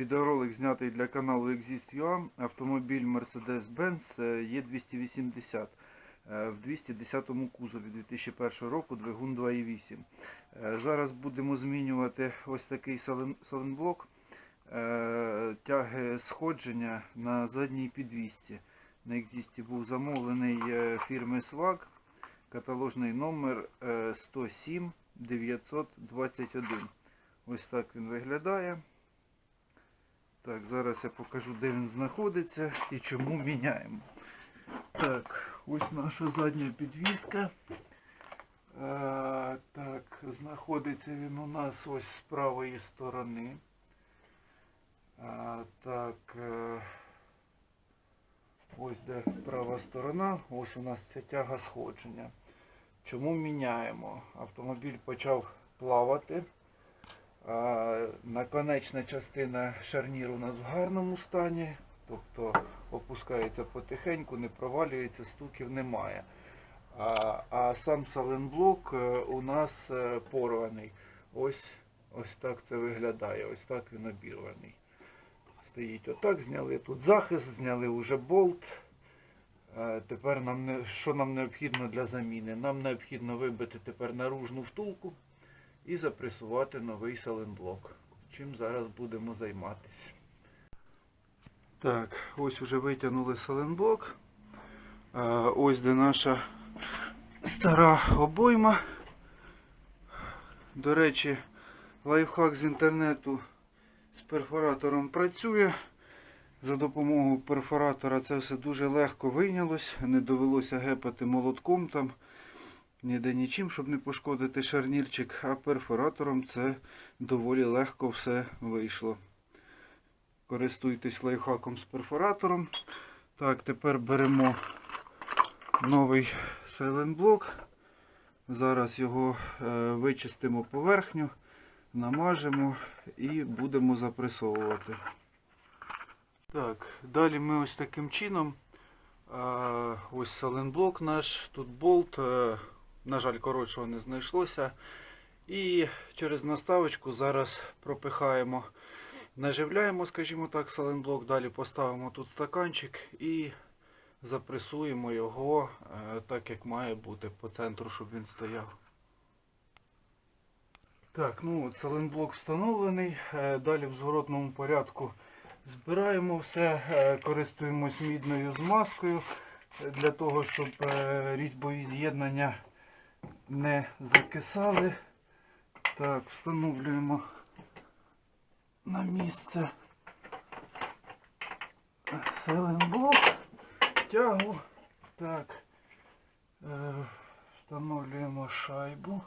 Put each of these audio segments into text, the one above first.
Відеоролик знятий для каналу Exist.ua. Автомобіль Mercedes-Benz E280 е, в 210 кузові 2001 року, двигун 2.8. Е, Зараз будемо змінювати ось такий саленблок е, тяги сходження на задній підвісці. На Exist був замовлений е, фірми SWAG, каталожний номер е, 107 921. Ось так він виглядає. Так, зараз я покажу, де він знаходиться і чому міняємо. Так, ось наша задня підвіска. Е, так, знаходиться він у нас ось з правої сторони. Е, так, е, ось де права сторона, ось у нас ця тяга сходження. Чому міняємо? Автомобіль почав плавати. Наконечна частина шарніру у нас в гарному стані, тобто опускається потихеньку, не провалюється, стуків немає. А, а сам саленблок е, у нас е, порваний. Ось, ось так це виглядає, ось так він обірваний. Стоїть отак, зняли тут захист, зняли вже болт. Е, Тепер нам що нам необхідно для заміни? Нам необхідно вибити тепер наружну втулку і запресувати новий саленблок. Чим зараз будемо займатися. Так, ось уже витягнули саленблок. Ось де наша стара обойма. До речі, лайфхак з інтернету з перфоратором працює. За допомогою перфоратора це все дуже легко вийнялось, не довелося гепати молотком там, ніде нічим, щоб не пошкодити шарнірчик, а перфоратором це доволі легко все вийшло. Користуйтесь лайфхаком з перфоратором. Так, тепер беремо новий сайлентблок. Зараз його е, вичистимо поверхню, намажемо і будемо запресовувати. Так, далі ми ось таким чином. А, ось саленблок наш, тут болт. На жаль, коротшого не знайшлося. І через наставочку зараз пропихаємо, наживляємо, скажімо так, саленблок. Далі поставимо тут стаканчик і запресуємо його е, так, як має бути по центру, щоб він стояв. Так, ну от саленблок встановлений. Е, Далі в зворотному порядку збираємо все, е, користуємось мідною змазкою для того, щоб різьбові з'єднання не закисали. Так, встановлюємо на місце селенблок, тягу. Так, е, встановлюємо шайбу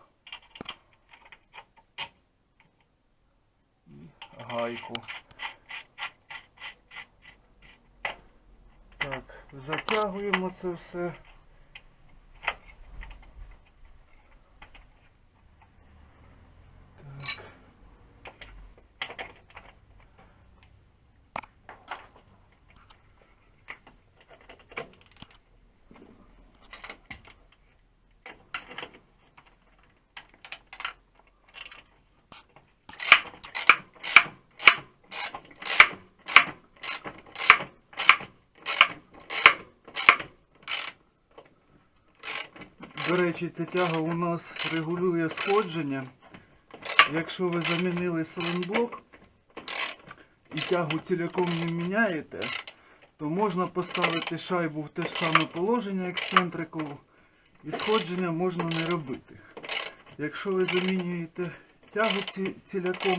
і гайку. Так, затягуємо це все. До речі, ця тяга у нас регулює сходження. Якщо ви замінили саленблок і тягу ціляком не міняєте, то можна поставити шайбу в те ж саме положення ексцентрикову і сходження можна не робити. Якщо ви замінюєте тягу ці- ціляком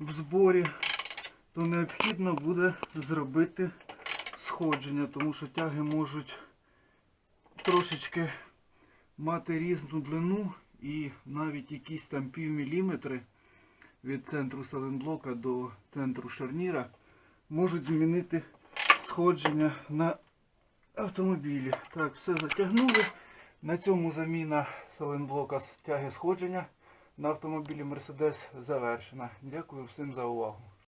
в зборі, то необхідно буде зробити сходження, тому що тяги можуть трошечки мати різну длину і навіть якісь там пів міліметри від центру саленблока до центру шарніра можуть змінити сходження на автомобілі. Так, все затягнули. На цьому заміна саленблока з тяги сходження на автомобілі Mercedes завершена. Дякую всім за увагу.